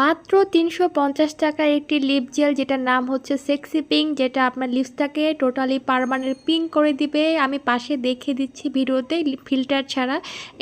মাত্র তিনশো পঞ্চাশ টাকার একটি লিপ জেল যেটার নাম হচ্ছে সেক্সি পিঙ্ক যেটা আপনার লিপসটাকে টোটালি পারমানেন্ট পিঙ্ক করে দিবে। আমি পাশে দেখে দিচ্ছি ভিডিওতে ফিল্টার ছাড়া।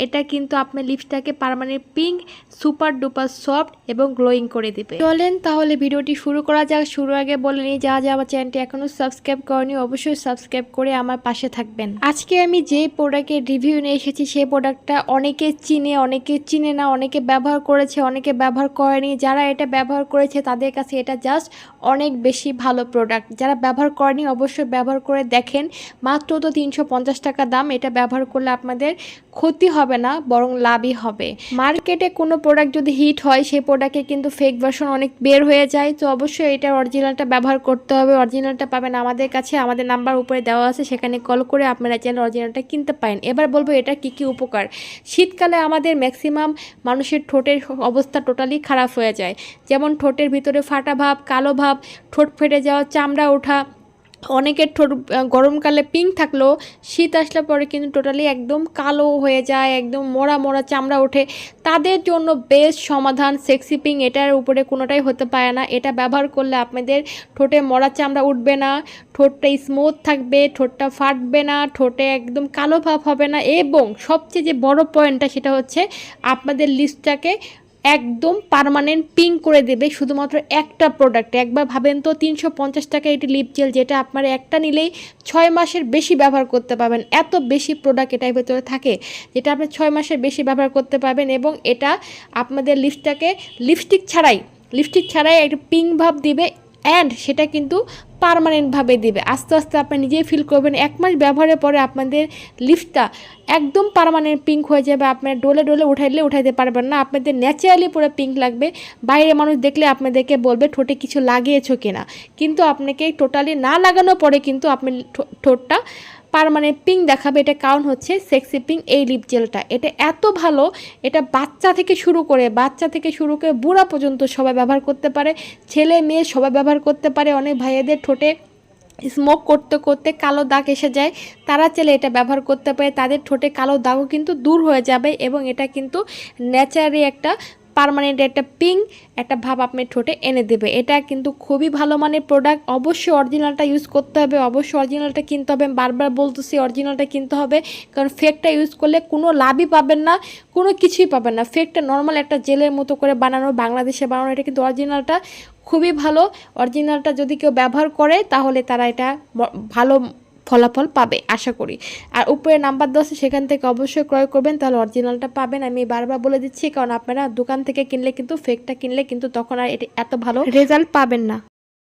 এটা কিন্তু আপনার লিপসটাকে permanent pink super duper soft এবং গ্লোয়িং করে দিবে। চলেন তাহলে ভিডিওটি শুরু করা যাক। শুরু আগে বলে নিই যা যা আমার চ্যানেলটি এখনও সাবস্ক্রাইব করেনি, অবশ্যই সাবস্ক্রাইব করে আমার পাশে থাকবেন। আজকে আমি যে প্রোডাক্টের রিভিউ নিয়ে এসেছি, সেই প্রোডাক্টটা অনেকে চিনে অনেকে চিনে না, অনেকে ব্যবহার করেছে, অনেকে ব্যবহার করেনি। যারা এটা ব্যবহার করেছে তাদের কাছে এটা জাস্ট অনেক বেশি ভালো প্রোডাক্ট যারা ব্যবহার করেনি অবশ্যই ব্যবহার করে দেখেন। মাত্র তো তিনশো পঞ্চাশ টাকা দাম, এটা ব্যবহার করলে আপনাদের ক্ষতি হবে না, বরং লাভই হবে। মার্কেটে কোনো প্রোডাক্ট যদি হিট হয়, সেই প্রোডাক্টে কিন্তু ফেক ভার্সন অনেক বের হয়ে যায়। তো অবশ্যই এটা অরিজিনালটা ব্যবহার করতে হবে। অরিজিনালটা পাবেন আমাদের কাছে, আমাদের নাম্বার উপরে দেওয়া আছে, সেখানে কল করে আপনারা চাইলে অরিজিনালটা কিনতে পারেন। এবার বলব এটা কী কী উপকার? শীতকালে আমাদের ম্যাক্সিমাম মানুষের ঠোঁটের অবস্থা টোটালি খারাপ হয়ে যায়। যেমন ঠোঁটের ভিতরে ফাটা ভাব, কালো ভাব, ঠোঁট ফেটে যাওয়া, চামড়া ওঠা, অনেকের ঠোঁট গরমকালে পিঙ্ক থাকলেও শীত আসলে পরে কিন্তু টোটালি একদম কালো হয়ে যায়, একদম মোড়া মোড়া চামড়া ওঠে। তাদের জন্য বেস্ট সমাধান সেক্সি পিঙ্ক এটার উপরে কোনোটাই হতে পারে না। এটা ব্যবহার করলে আপনাদের ঠোঁটে মরা চামড়া উঠবে না, ঠোঁটটা স্মুথ থাকবে, ঠোঁটটা ফাটবে না, ঠোঁটে একদম কালো ভাব হবে না। এবং সবচেয়ে যে বড় পয়েন্টটা সেটা হচ্ছে আপনাদের লিস্টটাকে একদম পারমানেন্ট পিঙ্ক করে দেবে শুধুমাত্র একটা প্রোডাক্ট একবার ভাবেন তো তিনশো পঞ্চাশ টাকা এটি লিপ জেল যেটা আপনারা একটা নিলেই ছয় মাসের বেশি ব্যবহার করতে পারবেন। এত বেশি প্রোডাক্ট এটার ভেতরে থাকে যেটা আপনি ছয় মাসের বেশি ব্যবহার করতে পারবেন এবং এটা আপনাদের লিপসটাকে লিপস্টিক ছাড়াই লিপস্টিক ছাড়াই একটা পিঙ্ক ভাব দিবে অ্যান্ড সেটা কিন্তু পারমানেন্টভাবে দেবে। আস্তে আস্তে আপনি নিজেই ফিল করবেন। এক মাস ব্যবহারের পরে আপনাদের লিপসটা একদম পারমানেন্ট পিঙ্ক হয়ে যাবে। আপনার ডোলে ডোলে উঠাইলে উঠাইতে পারবেন না। আপনাদের ন্যাচারালি পুরো পিঙ্ক লাগবে। বাইরে মানুষ দেখলে আপনাদেরকে বলবে, ঠোঁটে কিছু লাগিয়েছো কিনা? কিন্তু আপনাকে টোটালি না লাগানোর পরে কিন্তু আপনি ঠোঁটটা পারমানেন্ট পিঙ্ক দেখাবে, এটা কারণ হচ্ছে সেক্সি পিঙ্ক এই লিপ জেলটা এটা এত ভালো, এটা বাচ্চা থেকে শুরু করে, বাচ্চা থেকে শুরু করে বুড়া পর্যন্ত সবাই ব্যবহার করতে পারে। ছেলে, মেয়ে সবাই ব্যবহার করতে পারে, অনেক ভাইয়েদের ঠোঁটে স্মোক করতে করতে কালো দাগ এসে যায়। তারা চাইলে এটা ব্যবহার করতে পারে, তাদের ঠোঁটে কালো দাগও কিন্তু দূর হয়ে যাবে এবং এটা কিন্তু ন্যাচারালি একটা পার্মানেন্ট একটা পিঙ্ক একটা ভাব আপনার ঠোঁটে এনে দেবে। এটা কিন্তু খুবই ভালো মানের প্রোডাক্ট অবশ্যই অরিজিনালটা ইউজ করতে হবে, অবশ্যই অরিজিনালটা কিনতে হবে। বারবার বলতেছি অরিজিনালটা কিনতে হবে। কারণ ফেকটা ইউজ করলে কোনো লাভই পাবেন না, কোনো কিছুই পাবেন না। ফেকটা নর্মাল একটা জেলের মতো করে বানানো, বাংলাদেশে বানানো, এটা কিন্তু অরিজিনালটা খুবই ভালো। অরিজিনালটা যদি কেউ ব্যবহার করে, তাহলে তারা এটা ভালো ফলাফল পাবে, আশা করি। আর উপরে নাম্বার দেওয়া আছে, সেখান থেকে অবশ্যই ক্রয় করবেন, তাহলে অরিজিনালটা পাবেন। আমি বারবার বলে দিচ্ছি, কারণ আপনারা দোকান থেকে কিনলে কিন্তু ফেকটা কিনলে কিন্তু তখন আর এটি এত ভালো রেজাল্ট পাবেন না।